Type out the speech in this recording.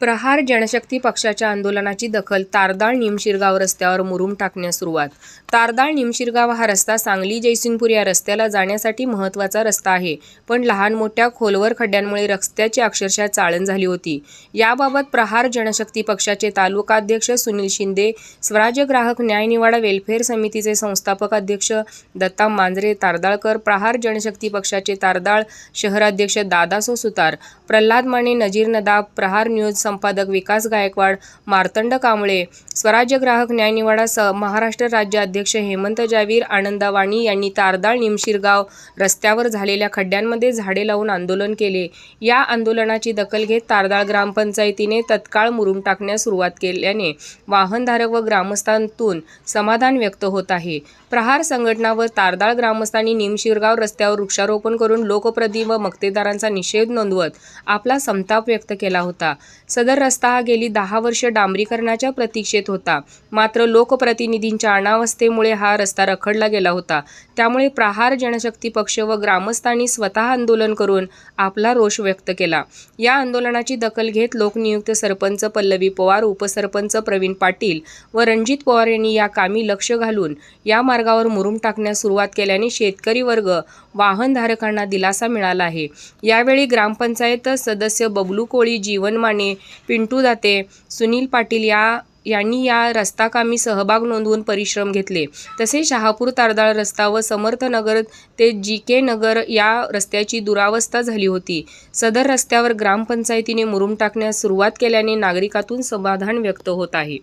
प्रहार जनशक्ती पक्षाच्या आंदोलनाची दखल तारदाळ निमशिरगाव रस्त्यावर मुरुम टाकण्यास सुरुवात. तारदाळ निमशिरगाव हा रस्ता सांगली जयसिंगपूर या रस्त्याला जाण्यासाठी महत्त्वाचा रस्ता आहे पण लहान मोठ्या खोलवर खड्ड्यांमुळे रस्त्याची अक्षरशः चाळण झाली होती. याबाबत प्रहार जनशक्ती पक्षाचे तालुकाध्यक्ष सुनील शिंदे स्वराज्य ग्राहक न्यायनिवाडा वेलफेअर समितीचे संस्थापक अध्यक्ष दत्ता मांजरे तारदाळकर प्रहार जनशक्ती पक्षाचे तारदाळ शहराध्यक्ष दादासो सुतार प्रल्हाद माने नजीर नदाब प्रहार न्यूज संपादक विकास गायकवाड मार्तंड कांबळे स्वराज्य ग्राहक न्यायनिवाडासह स महाराष्ट्र राज्य अध्यक्ष हेमंत जावीर आनंदा वाणी यांनी तारदाळ निमशिरगाव रस्त्यावर झालेल्या खड्ड्यांमध्ये झाडे लावून आंदोलन केले. या आंदोलनाची दखल घेत तारदाळ ग्रामपंचायतीने तत्काळ मुरुम टाकण्यास सुरुवात केल्याने वाहनधारक व ग्रामस्थांतून समाधान व्यक्त होत आहे. प्रहार संघटना व तारदाळ ग्रामस्थांनी निमशिरगाव रस्त्यावर वृक्षारोपण करून लोकप्रति व मक्तेदारांचा निषेध नोंदवत आपला संताप व्यक्त केला होता. सदर रस्ता हा गेली दहा वर्ष डांबरीकरणाच्या प्रतीक्षेत होता. मात्र लोकप्रतिनिधींच्या अनावस्थेमुळे हा रस्ता रखडला गेला होता. त्यामुळे प्रहार जनशक्ती पक्ष व ग्रामस्थांनी स्वतः आंदोलन करून आपला रोष व्यक्त केला. या आंदोलनाची दखल घेत लोकनियुक्त सरपंच पल्लवी पवार उपसरपंच प्रवीण पाटील व रणजित पवार यांनी या कामी लक्ष घालून या मार्गावर मुरुम टाकण्यास सुरुवात केल्याने शेतकरी वर्ग वाहनधारकांना दिलासा मिळाला आहे. यावेळी ग्रामपंचायत सदस्य बबलू कोळी जीवन माने पिंटू दाते सुनील पाटील या यांनी या रस्ताकामी सहभाग नोंदवून परिश्रम घेतले. तसेच शहापूर तारदाळ रस्ता व समर्थनगर ते जी के नगर या रस्त्याची दुरावस्था झाली होती. सदर रस्त्यावर ग्रामपंचायतीने मुरुम टाकण्यास सुरुवात केल्याने नागरिकातून समाधान व्यक्त होत आहे.